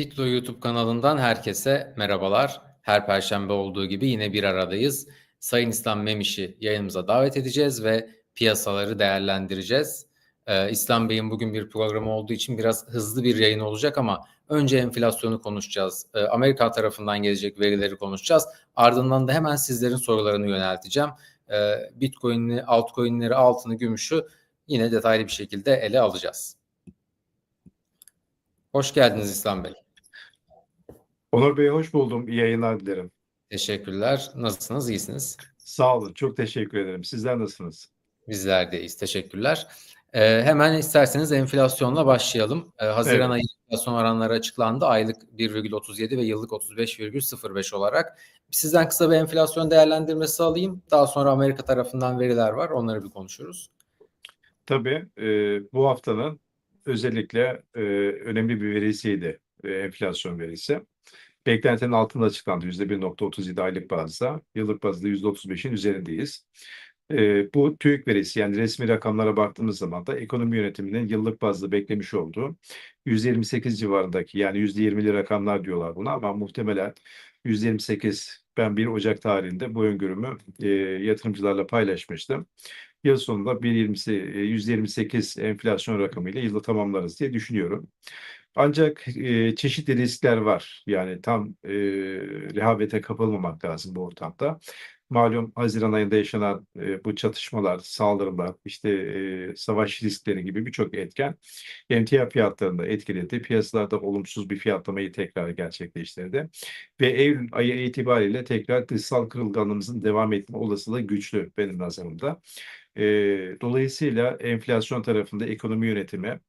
Bitlo YouTube kanalından herkese merhabalar. Her perşembe olduğu gibi yine bir aradayız. Sayın İslam Memiş'i yayınımıza davet edeceğiz ve piyasaları değerlendireceğiz. Ee, İslam Bey'in bugün bir programı olduğu için biraz hızlı bir yayın olacak ama önce enflasyonu konuşacağız. Ee, Amerika tarafından gelecek verileri konuşacağız. Ardından da hemen sizlerin sorularını yönelteceğim. Ee, Bitcoin'i, altcoin'leri, altını, gümüşü yine detaylı bir şekilde ele alacağız. Hoş geldiniz İslam Bey. Onur Bey hoş buldum. İyi yayınlar dilerim. Teşekkürler. Nasılsınız? İyisiniz? Sağ olun. Çok teşekkür ederim. Sizler nasılsınız? Bizler de iyiyiz. Teşekkürler. Ee, hemen isterseniz enflasyonla başlayalım. Ee, Haziran Evet. ayı enflasyon oranları açıklandı. Aylık 1,37 ve yıllık 35,05 olarak. Sizden kısa bir enflasyon değerlendirmesi alayım. Daha sonra Amerika tarafından veriler var. Onları bir konuşuruz. Tabii e, bu haftanın özellikle e, önemli bir verisiydi e, enflasyon verisi. Beklentinin altında açıklandı %1.37 aylık bazda. Yıllık bazda %35'in üzerindeyiz. E, bu TÜİK verisi yani resmi rakamlara baktığımız zaman da ekonomi yönetiminin yıllık bazda beklemiş olduğu 128 civarındaki yani %20'li rakamlar diyorlar buna ama muhtemelen 128 ben 1 Ocak tarihinde bu öngörümü e, yatırımcılarla paylaşmıştım. Yıl sonunda 1.20'si, e, %28 enflasyon rakamıyla yılı tamamlarız diye düşünüyorum. Ancak e, çeşitli riskler var. Yani tam e, rehavete kapılmamak lazım bu ortamda. Malum Haziran ayında yaşanan e, bu çatışmalar, saldırılar, işte e, savaş riskleri gibi birçok etken emtia fiyatlarını etkiledi. Piyasalarda olumsuz bir fiyatlamayı tekrar gerçekleştirdi. Ve Eylül ayı itibariyle tekrar dışsal kırılganlığımızın devam etme olasılığı güçlü benim nazarımda. E, dolayısıyla enflasyon tarafında ekonomi yönetimi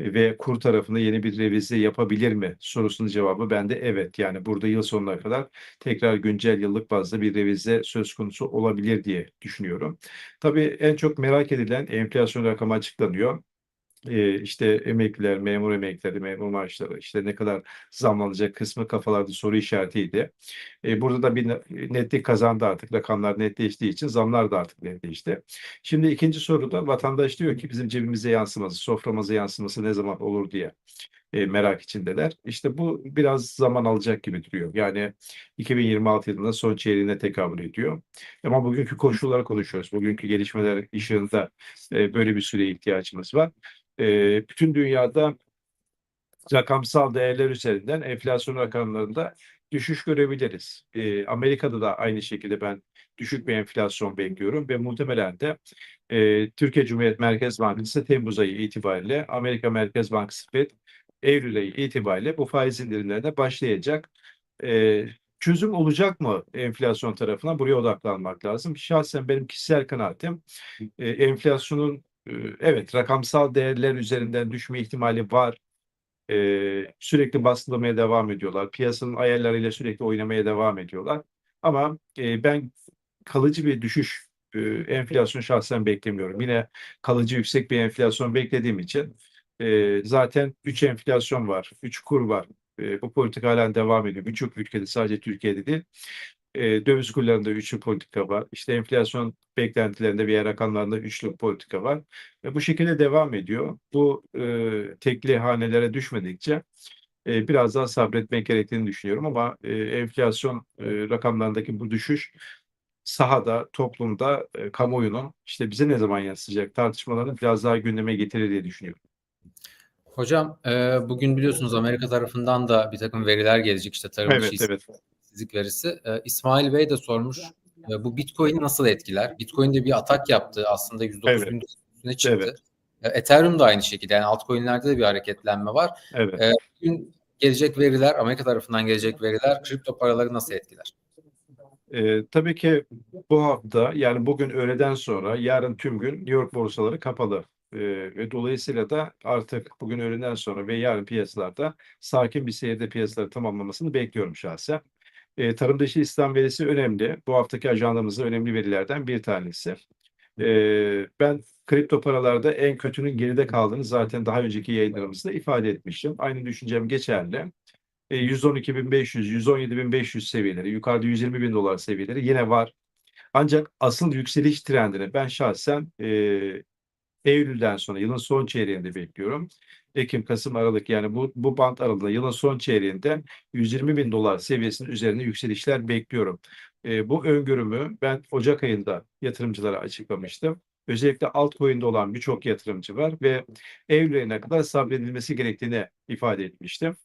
ve kur tarafında yeni bir revize yapabilir mi sorusunun cevabı bende evet. Yani burada yıl sonuna kadar tekrar güncel yıllık bazda bir revize söz konusu olabilir diye düşünüyorum. Tabii en çok merak edilen enflasyon rakamı açıklanıyor. Ee, işte emekliler, memur emeklileri, memur maaşları işte ne kadar zamlanacak kısmı kafalarda soru işaretiydi. Burada da bir netlik kazandı artık. Rakamlar netleştiği için zamlar da artık netleşti. Şimdi ikinci soruda vatandaş diyor ki bizim cebimize yansıması, soframıza yansıması ne zaman olur diye e, merak içindeler. İşte bu biraz zaman alacak gibi duruyor. Yani 2026 yılında son çeyreğine tekabül ediyor. Ama bugünkü koşulları konuşuyoruz. Bugünkü gelişmeler ışığında e, böyle bir süre ihtiyacımız var. E, bütün dünyada rakamsal değerler üzerinden enflasyon rakamlarında düşüş görebiliriz. E, Amerika'da da aynı şekilde ben düşük bir enflasyon bekliyorum ve muhtemelen de e, Türkiye Cumhuriyet Merkez Bankası Temmuz ayı itibariyle Amerika Merkez Bankası FED Eylül ayı itibariyle bu faiz indirimlerine başlayacak. E, çözüm olacak mı enflasyon tarafına? Buraya odaklanmak lazım. Şahsen benim kişisel kanaatim e, enflasyonun evet rakamsal değerler üzerinden düşme ihtimali var. E, sürekli baskılamaya devam ediyorlar. Piyasanın ayarlarıyla sürekli oynamaya devam ediyorlar. Ama e, ben kalıcı bir düşüş e, enflasyon şahsen beklemiyorum. Yine kalıcı yüksek bir enflasyon beklediğim için e, zaten 3 enflasyon var, 3 kur var. E, bu politika halen devam ediyor. Birçok ülkede sadece Türkiye'de değil. E, döviz kurlarında üçlü politika var. İşte enflasyon beklentilerinde veya rakamlarında üçlü politika var. Ve bu şekilde devam ediyor. Bu e, tekli hanelere düşmedikçe e, biraz daha sabretmek gerektiğini düşünüyorum ama e, enflasyon e, rakamlarındaki bu düşüş sahada, toplumda, e, kamuoyunun işte bize ne zaman yansıyacak tartışmalarını biraz daha gündeme getirir diye düşünüyorum. Hocam e, bugün biliyorsunuz Amerika tarafından da bir takım veriler gelecek işte tarım Evet, dışı evet. İşsizlik verisi. E, İsmail Bey de sormuş e, bu Bitcoin'i nasıl etkiler? Bitcoin de bir atak yaptı aslında 109 Evet. bin üstüne çıktı. Evet. E, Ethereum da aynı şekilde yani altcoin'lerde de bir hareketlenme var. Evet. E, bugün gelecek veriler Amerika tarafından gelecek veriler kripto paraları nasıl etkiler? Ee, tabii ki bu hafta yani bugün öğleden sonra yarın tüm gün New York borsaları kapalı. Ve dolayısıyla da artık bugün öğleden sonra ve yarın piyasalarda sakin bir seyirde piyasaları tamamlamasını bekliyorum şahsen. Ee, tarım dışı İslam verisi önemli. Bu haftaki ajandamızda önemli verilerden bir tanesi. Ee, ben kripto paralarda en kötünün geride kaldığını zaten daha önceki yayınlarımızda ifade etmiştim. Aynı düşüncem geçerli. E, 112.500, 117.500 seviyeleri, yukarıda 120.000 dolar seviyeleri yine var. Ancak asıl yükseliş trendini ben şahsen e, Eylül'den sonra yılın son çeyreğinde bekliyorum. Ekim, Kasım, Aralık yani bu, bu bant aralığında yılın son çeyreğinde 120 bin dolar seviyesinin üzerinde yükselişler bekliyorum. E, bu öngörümü ben Ocak ayında yatırımcılara açıklamıştım. Özellikle altcoin'de olan birçok yatırımcı var ve Eylül kadar sabredilmesi gerektiğini ifade etmiştim.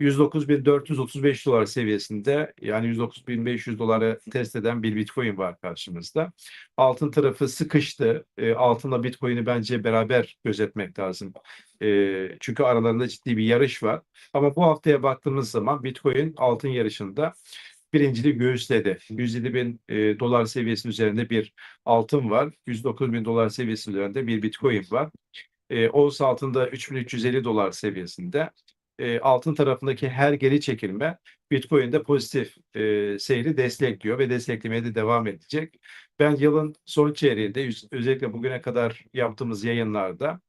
109.435 dolar seviyesinde yani 109.500 doları test eden bir Bitcoin var karşımızda. Altın tarafı sıkıştı. E, altınla Bitcoin'i bence beraber gözetmek lazım. E, çünkü aralarında ciddi bir yarış var. Ama bu haftaya baktığımız zaman Bitcoin altın yarışında birinciliği göğüsledi. 107 bin e, dolar seviyesinin üzerinde bir altın var. 109 bin dolar seviyesinin üzerinde bir Bitcoin var. E, ons altında 3350 dolar seviyesinde. E, altın tarafındaki her geri çekilme Bitcoin'de pozitif e, seyri destekliyor ve desteklemeye de devam edecek. Ben yılın son çeyreğinde özellikle bugüne kadar yaptığımız yayınlarda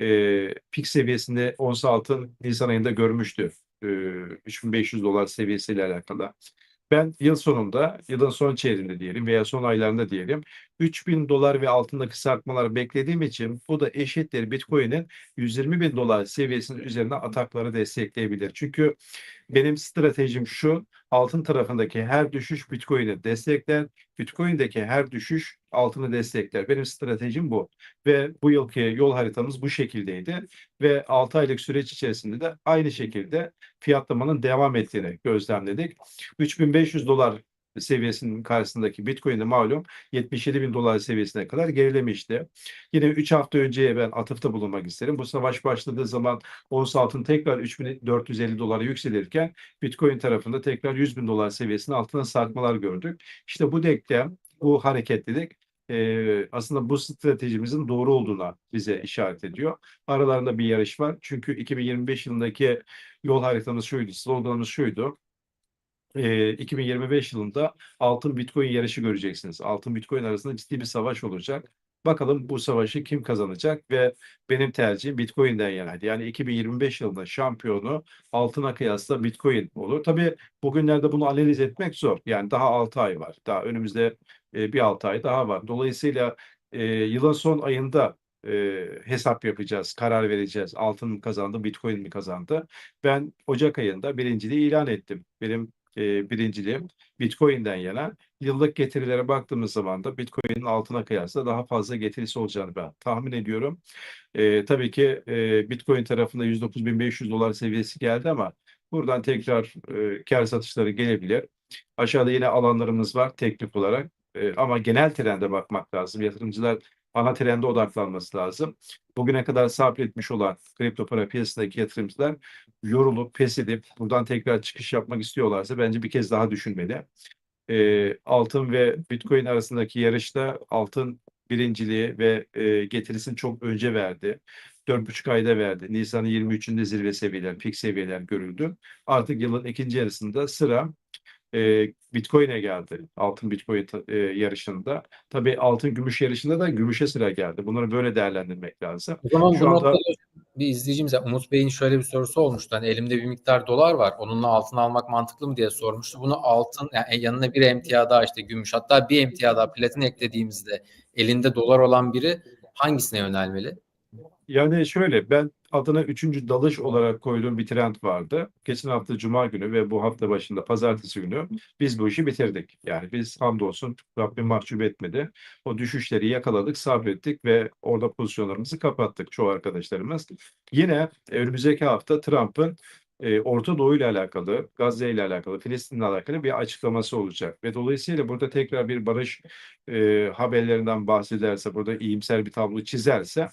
e, pik seviyesinde ons altın Nisan ayında görmüştü. E, 3500 dolar seviyesiyle alakalı. Ben yıl sonunda, yılın son çeyreğinde diyelim veya son aylarında diyelim 3000 dolar ve altındaki sarkmalar beklediğim için bu da eşittir Bitcoin'in 120 bin dolar seviyesinin üzerine atakları destekleyebilir. Çünkü benim stratejim şu, altın tarafındaki her düşüş Bitcoin'i destekler, Bitcoin'deki her düşüş altını destekler. Benim stratejim bu. Ve bu yılki yol haritamız bu şekildeydi. Ve 6 aylık süreç içerisinde de aynı şekilde fiyatlamanın devam ettiğini gözlemledik. 3500 dolar seviyesinin karşısındaki Bitcoin'de malum 77 bin dolar seviyesine kadar gerilemişti. Yine 3 hafta önceye ben atıfta bulunmak isterim. Bu savaş başladığı zaman ons altın tekrar 3450 dolara yükselirken Bitcoin tarafında tekrar 100 bin dolar seviyesinin altına sarkmalar gördük. İşte bu denklem, bu hareketlilik e, aslında bu stratejimizin doğru olduğuna bize işaret ediyor. Aralarında bir yarış var. Çünkü 2025 yılındaki yol haritamız şuydu, sloganımız şuydu. E, 2025 yılında altın Bitcoin yarışı göreceksiniz. Altın Bitcoin arasında ciddi bir savaş olacak. Bakalım bu savaşı kim kazanacak ve benim tercihim Bitcoin'den yanaydı. Yani 2025 yılında şampiyonu altına kıyasla Bitcoin olur. Tabii bugünlerde bunu analiz etmek zor. Yani daha 6 ay var. Daha önümüzde bir 6 ay daha var. Dolayısıyla yılın son ayında hesap yapacağız, karar vereceğiz. Altın mı kazandı, Bitcoin mi kazandı? Ben Ocak ayında birinciliği ilan ettim. Benim e, birinciliğim Bitcoin'den yana. Yıllık getirilere baktığımız zaman da Bitcoin'in altına kıyasla daha fazla getirisi olacağını ben tahmin ediyorum. E, tabii ki e, Bitcoin tarafında 109.500 dolar seviyesi geldi ama buradan tekrar e, kar satışları gelebilir. Aşağıda yine alanlarımız var teknik olarak. E, ama genel trende bakmak lazım. Yatırımcılar ana trende odaklanması lazım. Bugüne kadar sabretmiş olan kripto para piyasadaki yatırımcılar yorulup pes edip buradan tekrar çıkış yapmak istiyorlarsa bence bir kez daha düşünmeli. E, altın ve Bitcoin arasındaki yarışta altın birinciliği ve e, getirisini çok önce verdi. 4,5 ayda verdi. Nisan'ın 23'ünde zirve seviyeler, pik seviyeler görüldü. Artık yılın ikinci yarısında sıra e, Bitcoin'e geldi. Altın Bitcoin e, yarışında. Tabii altın gümüş yarışında da gümüşe sıra geldi. Bunları böyle değerlendirmek lazım. O zaman Şu bu anda- bir izleyicimiz Umut Bey'in şöyle bir sorusu olmuştu. Hani elimde bir miktar dolar var. Onunla altın almak mantıklı mı diye sormuştu. Bunu altın yani yanına bir emtia daha işte gümüş hatta bir emtia daha platin eklediğimizde elinde dolar olan biri hangisine yönelmeli? Yani şöyle ben adına üçüncü dalış olarak koyduğum bir trend vardı. Geçen hafta Cuma günü ve bu hafta başında Pazartesi günü biz bu işi bitirdik. Yani biz hamdolsun Rabbim mahcup etmedi. O düşüşleri yakaladık, sabrettik ve orada pozisyonlarımızı kapattık çoğu arkadaşlarımız. Yine önümüzdeki hafta Trump'ın e, Orta Doğu ile alakalı, Gazze ile alakalı, Filistin'le alakalı bir açıklaması olacak. Ve dolayısıyla burada tekrar bir barış e, haberlerinden bahsederse, burada iyimser bir tablo çizerse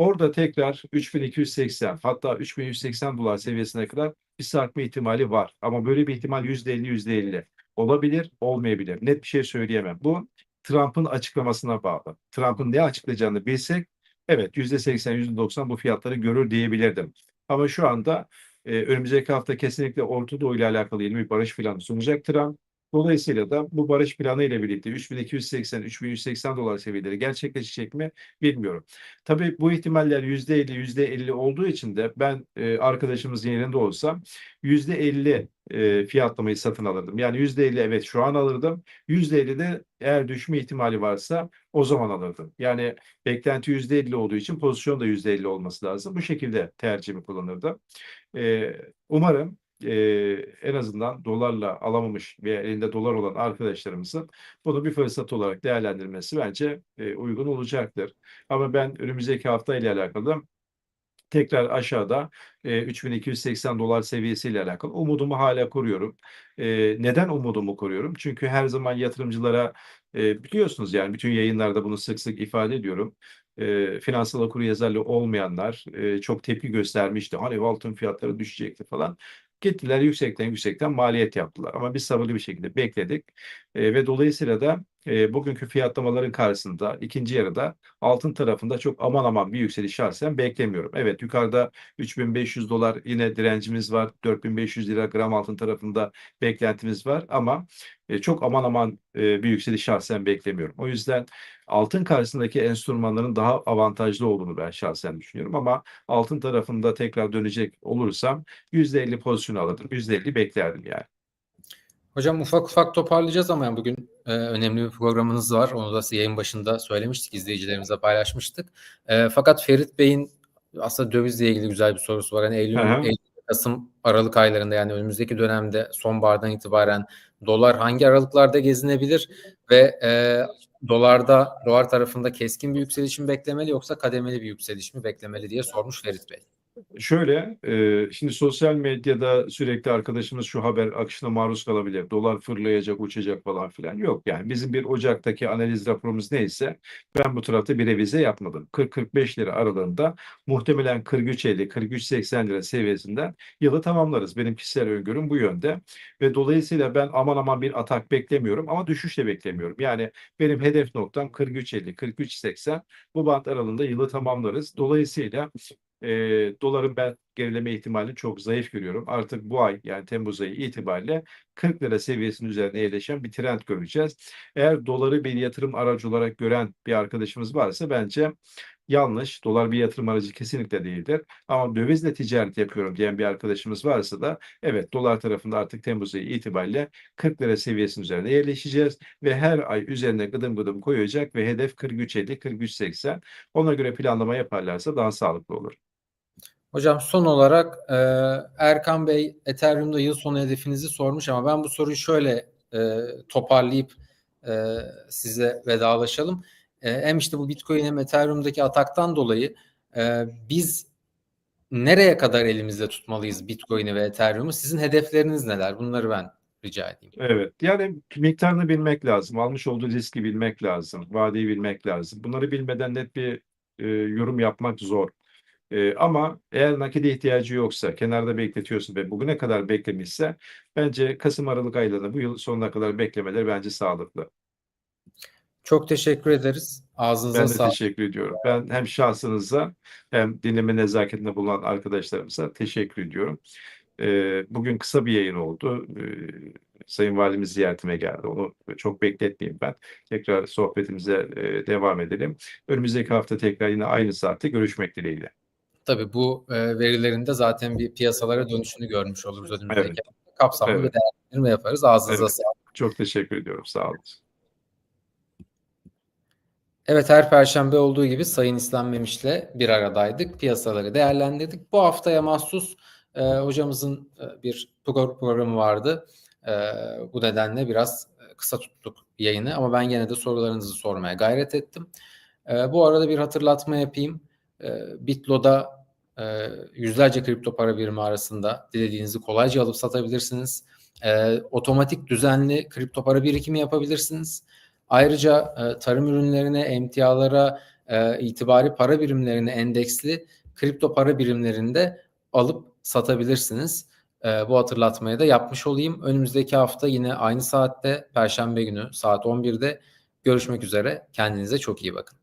Orada tekrar 3280 hatta 3180 dolar seviyesine kadar bir sarkma ihtimali var. Ama böyle bir ihtimal %50 %50 olabilir, olmayabilir. Net bir şey söyleyemem. Bu Trump'ın açıklamasına bağlı. Trump'ın ne açıklayacağını bilsek evet %80 %90 bu fiyatları görür diyebilirdim. Ama şu anda e, önümüzdeki hafta kesinlikle Orta Doğu ile alakalı yeni bir barış planı sunacak Trump. Dolayısıyla da bu barış planı ile birlikte 3280-3180 dolar seviyeleri gerçekleşecek mi bilmiyorum. Tabii bu ihtimaller %50, %50 olduğu için de ben e, arkadaşımızın yerinde olsam %50 e, fiyatlamayı satın alırdım. Yani %50 evet şu an alırdım. %50 de eğer düşme ihtimali varsa o zaman alırdım. Yani beklenti %50 olduğu için pozisyon da %50 olması lazım. Bu şekilde tercihimi kullanırdım. E, umarım e, en azından dolarla alamamış veya elinde dolar olan arkadaşlarımızın bunu bir fırsat olarak değerlendirmesi bence e, uygun olacaktır. Ama ben önümüzdeki hafta ile alakalı tekrar aşağıda e, 3280 dolar seviyesiyle alakalı umudumu hala koruyorum. E, neden umudumu koruyorum? Çünkü her zaman yatırımcılara e, biliyorsunuz yani bütün yayınlarda bunu sık sık ifade ediyorum. E, finansal okuryazarlığı olmayanlar e, çok tepki göstermişti. Hani altın fiyatları düşecekti falan. Gittiler yüksekten yüksekten maliyet yaptılar. Ama biz sabırlı bir şekilde bekledik. E, ve dolayısıyla da e, bugünkü fiyatlamaların karşısında ikinci yarıda altın tarafında çok aman aman bir yükseliş şahsen beklemiyorum. Evet yukarıda 3500 dolar yine direncimiz var. 4500 lira gram altın tarafında beklentimiz var ama e, çok aman aman e, bir yükseliş şahsen beklemiyorum. O yüzden altın karşısındaki enstrümanların daha avantajlı olduğunu ben şahsen düşünüyorum ama altın tarafında tekrar dönecek olursam %50 pozisyon alırdım. %50 beklerdim yani. Hocam ufak ufak toparlayacağız ama yani bugün e, önemli bir programınız var. Onu da yayın başında söylemiştik, izleyicilerimize paylaşmıştık. E, fakat Ferit Bey'in aslında dövizle ilgili güzel bir sorusu var. Hani Eylül. Eylül, Kasım, Aralık aylarında yani önümüzdeki dönemde sonbahardan itibaren dolar hangi aralıklarda gezinebilir ve e, dolarda dolar tarafında keskin bir yükseliş mi beklemeli yoksa kademeli bir yükseliş mi beklemeli diye sormuş Ferit Bey. Şöyle, e, şimdi sosyal medyada sürekli arkadaşımız şu haber akışına maruz kalabilir. Dolar fırlayacak, uçacak falan filan. Yok yani bizim bir Ocak'taki analiz raporumuz neyse ben bu tarafta bir revize yapmadım. 40-45 lira aralığında muhtemelen 43.50, 43.80 lira seviyesinden yılı tamamlarız. Benim kişisel öngörüm bu yönde. Ve dolayısıyla ben aman aman bir atak beklemiyorum ama düşüş de beklemiyorum. Yani benim hedef noktam 43.50, 43.80 bu bant aralığında yılı tamamlarız. Dolayısıyla e, doların ben gerileme ihtimalini çok zayıf görüyorum. Artık bu ay yani Temmuz ayı itibariyle 40 lira seviyesinin üzerine yerleşen bir trend göreceğiz. Eğer doları bir yatırım aracı olarak gören bir arkadaşımız varsa bence yanlış. Dolar bir yatırım aracı kesinlikle değildir. Ama dövizle ticaret yapıyorum diyen bir arkadaşımız varsa da evet dolar tarafında artık Temmuz ayı itibariyle 40 lira seviyesinin üzerine yerleşeceğiz ve her ay üzerine gıdım gıdım koyacak ve hedef 43.50, 43.80. Ona göre planlama yaparlarsa daha sağlıklı olur. Hocam son olarak e, Erkan Bey Ethereum'da yıl sonu hedefinizi sormuş ama ben bu soruyu şöyle e, toparlayıp e, size vedalaşalım. E, hem işte bu Bitcoin hem Ethereum'daki ataktan dolayı e, biz nereye kadar elimizde tutmalıyız Bitcoin'i ve Ethereum'u? Sizin hedefleriniz neler? Bunları ben rica edeyim. Evet, yani miktarını bilmek lazım, almış olduğu riski bilmek lazım, vadeyi bilmek lazım. Bunları bilmeden net bir e, yorum yapmak zor. E, ama eğer nakide ihtiyacı yoksa, kenarda bekletiyorsun ve bugüne kadar beklemişse bence Kasım Aralık aylarında bu yıl sonuna kadar beklemeleri bence sağlıklı. Çok teşekkür ederiz. Ağzınıza Ben de sağlık. teşekkür ediyorum. Ben hem şahsınıza hem dinleme nezaketinde bulunan arkadaşlarımıza teşekkür ediyorum. Ee, bugün kısa bir yayın oldu. Ee, Sayın Valimiz ziyaretime geldi. Onu çok bekletmeyeyim ben. Tekrar sohbetimize e, devam edelim. Önümüzdeki hafta tekrar yine aynı saatte görüşmek dileğiyle. Tabii bu e, verilerin de zaten bir piyasalara dönüşünü görmüş oluruz önümüzdeki Evet. Kapsamlı Evet. bir değerlendirme yaparız. Ağzınıza Evet. sağlık. Çok teşekkür ediyorum. Sağ olun. Evet her perşembe olduğu gibi Sayın İslam Memiş'le bir aradaydık. Piyasaları değerlendirdik. Bu haftaya mahsus e, hocamızın e, bir pro- programı vardı. E, bu nedenle biraz e, kısa tuttuk yayını ama ben gene de sorularınızı sormaya gayret ettim. E, bu arada bir hatırlatma yapayım. E, Bitlo'da e, yüzlerce kripto para birimi arasında dilediğinizi kolayca alıp satabilirsiniz. E, otomatik düzenli kripto para birikimi yapabilirsiniz. Ayrıca e, tarım ürünlerine, emtialara, e, itibari para birimlerine endeksli kripto para birimlerinde alıp satabilirsiniz. E, bu hatırlatmayı da yapmış olayım. Önümüzdeki hafta yine aynı saatte Perşembe günü saat 11'de görüşmek üzere. Kendinize çok iyi bakın.